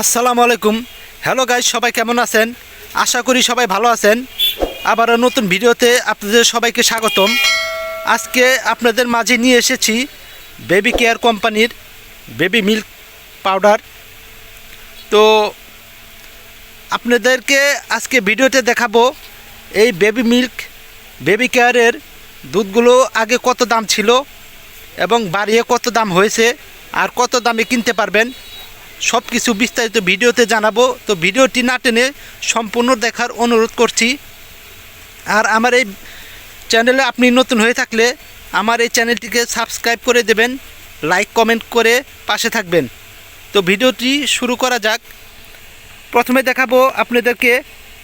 আসসালামু আলাইকুম। Hello guys সবাই কেমন আছেন? আশা করি সবাই ভালো আছেন। আবারও নতুন ভিডিওতে আপনাদের সবাইকে স্বাগতম। আজকে আপনাদের মাঝে নিয়ে এসেছি বেবি কেয়ার কোম্পানির বেবি মিল্ক পাউডার। তো আপনাদেরকে আজকে ভিডিওতে দেখাবো এই বেবি মিল্ক, বেবি কেয়ারের দুধগুলো আগে কত দাম ছিল এবং বাড়িয়ে কত দাম হয়েছে আর কত দামে কিনতে পারবেন। সব কিছু বিস্তারিত ভিডিওতে জানাব। তো ভিডিওটি না টেনে সম্পূর্ণ দেখার অনুরোধ করছি। আর আমার এই চ্যানেলে আপনি নতুন হয়ে থাকলে আমার এই চ্যানেলটিকে সাবস্ক্রাইব করে দেবেন, লাইক, কমেন্ট করে পাশে থাকবেন। তো ভিডিওটি শুরু করা যাক। প্রথমে দেখাবো আপনাদেরকে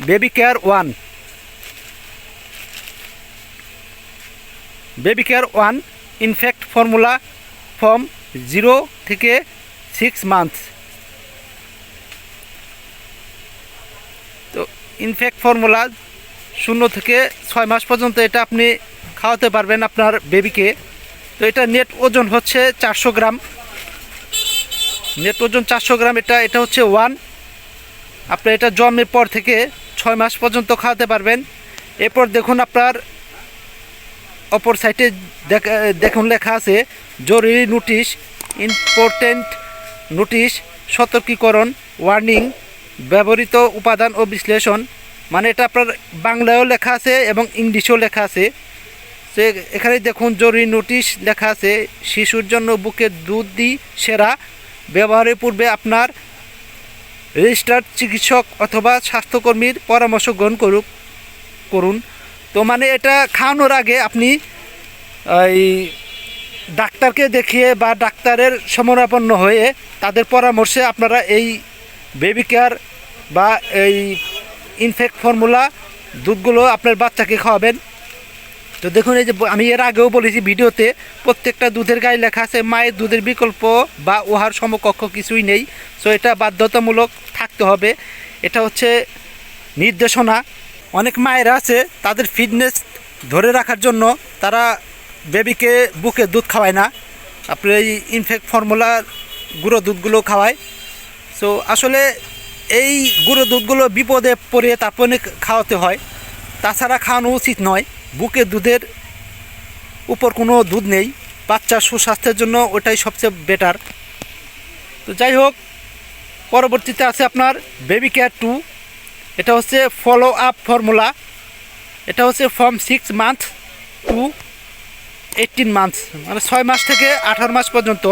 baby care one. Baby care one infant formula from zero থেকে সিক্স মান্থস। তো ইনফ্যাক্ট ফর্মুলা শূন্য থেকে ছয় মাস পর্যন্ত এটা আপনি খাওয়াতে পারবেন আপনার বেবিকে তো এটা নেট ওজন হচ্ছে চারশো গ্রাম। নেট ওজন চারশো গ্রাম, এটা এটা হচ্ছে ওয়ান আপনি এটা জন্মের পর থেকে ছয় মাস পর্যন্ত খাওয়াতে পারবেন। এরপর দেখুন আপনার অপর সাইটে দেখুন লেখা আছে, জরুরি নোটিশ ইম্পর্টেন্ট নোটিশ সতর্কীকরণ ওয়ার্নিং ব্যবহৃত উপাদান ও বিশ্লেষণ মানে এটা আপনার বাংলায়ও লেখা আছে এবং ইংলিশেও লেখা আছে। সে এখানে দেখুন, জরুরি নোটিশ লেখা আছে, শিশুর জন্য বুকের দুধ দি সেরা। ব্যবহারের পূর্বে আপনার রেজিস্টার্ড চিকিৎসক অথবা স্বাস্থ্যকর্মীর পরামর্শ গ্রহণ করুক, করুন। তো মানে এটা খাওয়ানোর আগে আপনি এই ডাক্তারকে দেখিয়ে বা ডাক্তারের সমরাপন্ন হয়ে তাদের পরামর্শে আপনারা এই বেবি কেয়ার বা এই ইনফেক্ট ফর্মুলা দুধগুলো আপনার বাচ্চাকে খাওয়াবেন। তো দেখুন, এই যে আমি এর আগেও বলেছি ভিডিওতে, প্রত্যেকটা দুধের গায়ে লেখা আছে, মায়ের দুধের বিকল্প বা উহার সমকক্ষ কিছুই নেই। সো এটা বাধ্যতামূলক থাকতে হবে। এটা হচ্ছে নির্দেশনা। অনেক মায়েরা আছে, তাদের ফিটনেস ধরে রাখার জন্য তারা বেবিকে বুকে দুধ খাওয়ায় না। আপনার এই ইনফেক্ট ফর্মুলা গুঁড়ো দুধগুলো খাওয়ায়। সো আসলে এই গুঁড়ো দুধগুলো বিপদে পড়ে তারপরে খাওয়াতে হয়। তাছাড়া খাওয়ানো উচিত নয়। বুকে দুধের উপর কোনো দুধ নেই। বাচ্চার সুস্বাস্থ্যের জন্য ওটাই সবচেয়ে বেটার তো যাই হোক, পরবর্তীতে আছে আপনার বেবি কেয়ার টু এটা হচ্ছে ফলো আপ ফর্মুলা এটা হচ্ছে from six month to eighteen months মানে ছয় মাস থেকে আঠারো মাস পর্যন্ত।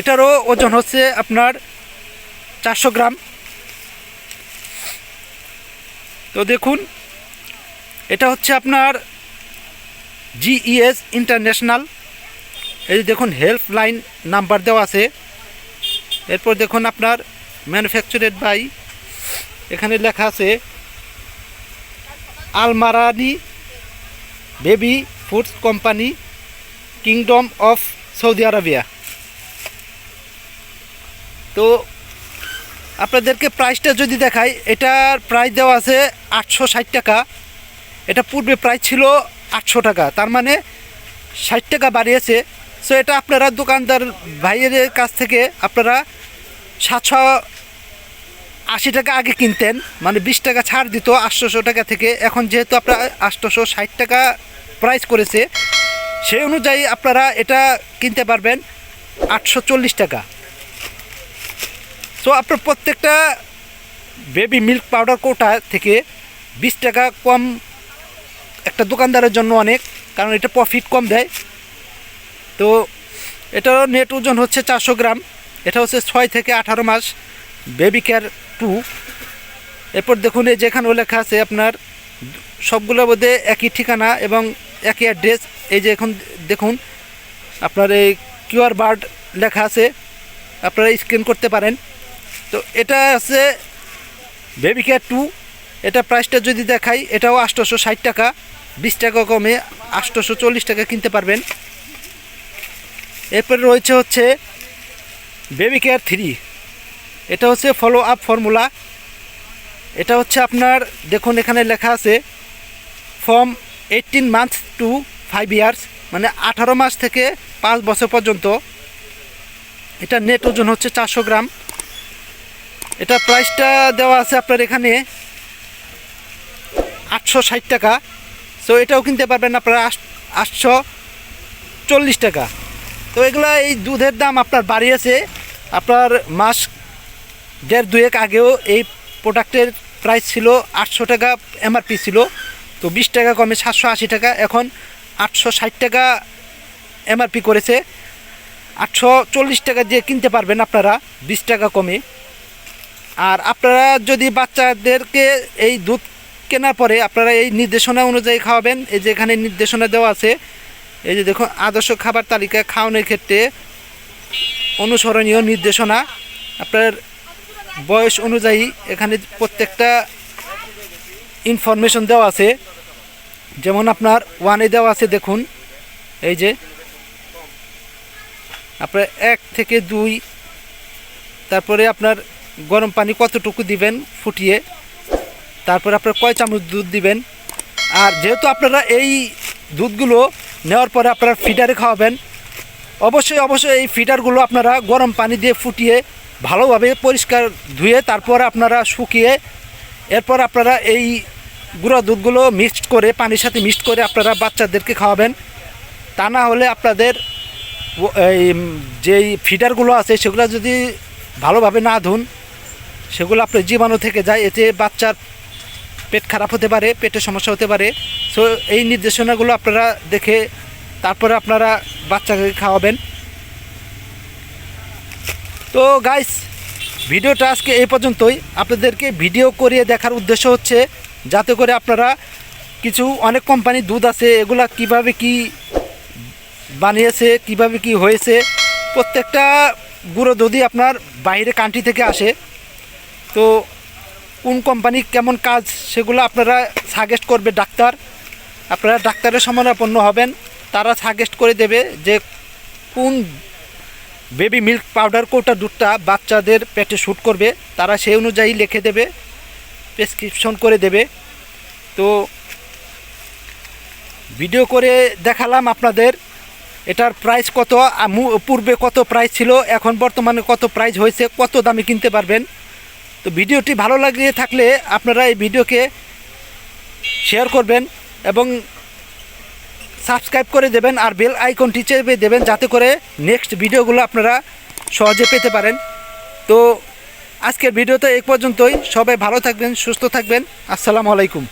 এটারও ওজন হচ্ছে আপনার চারশো গ্রাম। তো দেখুন, এটা হচ্ছে আপনার জিইএস ইন্টারন্যাশনাল। এই যে দেখুন, হেল্পলাইন নাম্বার দেওয়া আছে। এরপর দেখুন আপনার ম্যানুফ্যাকচারেড বাই, এখানে লেখা আছে, Almarai baby foods company, kingdom of Saudi Arabia. তো আপনাদেরকে প্রাইসটা যদি দেখাই, এটার প্রাইস দেওয়া আছে আটশো ষাট টাকা। এটা পূর্বে প্রাইস ছিল আটশো টাকা, তার মানে ষাট টাকা বাড়িয়েছে। সো এটা আপনারা দোকানদার ভাইয়ের কাছ থেকে আপনারা সাতশো আশি টাকা আগে কিনতেন মানে বিশ টাকা ছাড় দিত আটশোশো টাকা থেকে। এখন যেহেতু আপনার আটশোশো ষাট টাকা প্রাইস করেছে, সেই অনুযায়ী আপনারা এটা কিনতে পারবেন আটশো চল্লিশ টাকা। সো আপনার প্রত্যেকটা বেবি মিল্ক পাউডার কোটা থেকে বিশ টাকা কম একটা দোকানদারের জন্য অনেক, কারণ এটা প্রফিট কম দেয়। তো এটার নেট ওজন হচ্ছে চারশো গ্রাম, এটা হচ্ছে ছয় থেকে আঠারো মাস বেবি কেয়ার টু এরপর দেখুন, এই যেখানে লেখা আছে আপনার সবগুলোর মধ্যে একই ঠিকানা এবং একই অ্যাড্রেস এই যে এখন দেখুন, আপনার এই কিউআর বার্ড লেখা আছে, আপনারা স্ক্যান করতে পারেন। তো এটা আছে বেবি কেয়ার টু এটা প্রাইসটা যদি দেখাই, এটাও আটশোশো ষাট টাকা। বিশ টাকা কমে আটশোশো চল্লিশ টাকা কিনতে পারবেন। এরপরে রয়েছে হচ্ছে বেবি কেয়ার থ্রি এটা হচ্ছে ফলো আপ ফর্মুলা এটা হচ্ছে আপনার, দেখুন এখানে লেখা আছে from eighteen month to five years মানে আঠারো মাস থেকে পাঁচ বছর পর্যন্ত। এটা নেট ওজন হচ্ছে চারশো গ্রাম। এটা প্রাইসটা দেওয়া আছে আপনার এখানে আটশো ষাট টাকা। সো এটাও কিনতে পারবেন আপনারা আটশো চল্লিশ টাকা। তো এগুলো এই দুধের দাম আপনার বাড়িয়েছে। আপনার মাস দেড় দুয়েক আগেও এই প্রোডাক্টের প্রাইস ছিল আটশো টাকা এমআরপি ছিল। তো বিশ টাকা কমে সাতশো আশি টাকা। এখন আটশো ষাট টাকা এমআরপি করেছে। আটশো চল্লিশ টাকা দিয়ে কিনতে পারবেন আপনারা, বিশ টাকা কমে। আর আপনারা যদি বাচ্চাদেরকে এই দুধ কেনার পরে আপনারা এই নির্দেশনা অনুযায়ী খাওয়াবেন, এই যে এখানে নির্দেশনা দেওয়া আছে, এই যে দেখুন, আদর্শ খাবার তালিকা খাওয়ানোর ক্ষেত্রে অনুসরণীয় নির্দেশনা। আপনার বয়স অনুযায়ী এখানে প্রত্যেকটা ইনফরমেশন দেওয়া আছে। যেমন আপনার ওয়ানে দেওয়া আছে, দেখুন, এই যে আপনার এক থেকে দুই, তারপরে আপনার গরম পানি কতটুকু দিবেন ফুটিয়ে? তারপর আপনার কয় চামচ দুধ দিবেন? আর যেহেতু আপনারা এই দুধগুলো নেওয়ার পরে আপনারা ফিডারে খাওয়াবেন, অবশ্যই অবশ্যই এই ফিডারগুলো আপনারা গরম পানি দিয়ে ফুটিয়ে ভালোভাবে পরিষ্কার ধুয়ে তারপর আপনারা শুকিয়ে এরপর আপনারা এই গুঁড়া দুধগুলো মিক্সড করে, পানির সাথে মিক্সড করে আপনারা বাচ্চাদেরকে খাওয়াবেন। তা না হলে আপনাদের এই, যেই ফিডারগুলো আছে সেগুলো যদি ভালোভাবে না ধুন সেগুলো আপনার জীবাণু থেকে যায়, এতে বাচ্চার পেট খারাপ হতে পারে, পেটের সমস্যা হতে পারে। সো এই নির্দেশনাগুলো আপনারা দেখে তারপরে আপনারা বাচ্চাকে খাওয়াবেন। তো গাইস ভিডিওটা আজকে এই পর্যন্তই। আপনাদেরকে ভিডিও করিয়ে দেখার উদ্দেশ্য হচ্ছে যাতে করে আপনারা কিছু অনেক কোম্পানির দুধ আছে, এগুলা কীভাবে কি বানিয়েছে, কীভাবে কি হয়েছে, প্রত্যেকটা গুঁড়ো দুধই আপনার বাইরে কান্ট্রি থেকে আসে তো কোন কোম্পানি কেমন কাজ সেগুলো আপনারা সাজেস্ট করবে ডাক্তার। আপনারা ডাক্তারের সমানাপন্ন হবেন, তারা সাজেস্ট করে দেবে যে কোন বেবি মিল্ক পাউডার কোটা, দুধটা বাচ্চাদের পেটে শ্যুট করবে, তারা সেই অনুযায়ী লিখে দেবে প্রেসক্রিপশন করে দেবে। তো ভিডিও করে দেখালাম আপনাদের, এটার প্রাইস কত পূর্বে কত প্রাইস ছিল, এখন বর্তমানে কত প্রাইস হয়েছে, কত দামে কিনতে পারবেন। তো ভিডিওটি ভালো লাগিয়ে থাকলে আপনারা এই ভিডিওকে শেয়ার করবেন এবং সাবস্ক্রাইব করে দেবেন আর বেল আইকনটি চেপে দেবেন যাতে করে নেক্সট ভিডিওগুলো আপনারা সহজে পেতে পারেন। তো আজকের ভিডিওতে এক পর্যন্তই। সবাই ভালো থাকবেন, সুস্থ থাকবেন। আসসালামু আলাইকুম।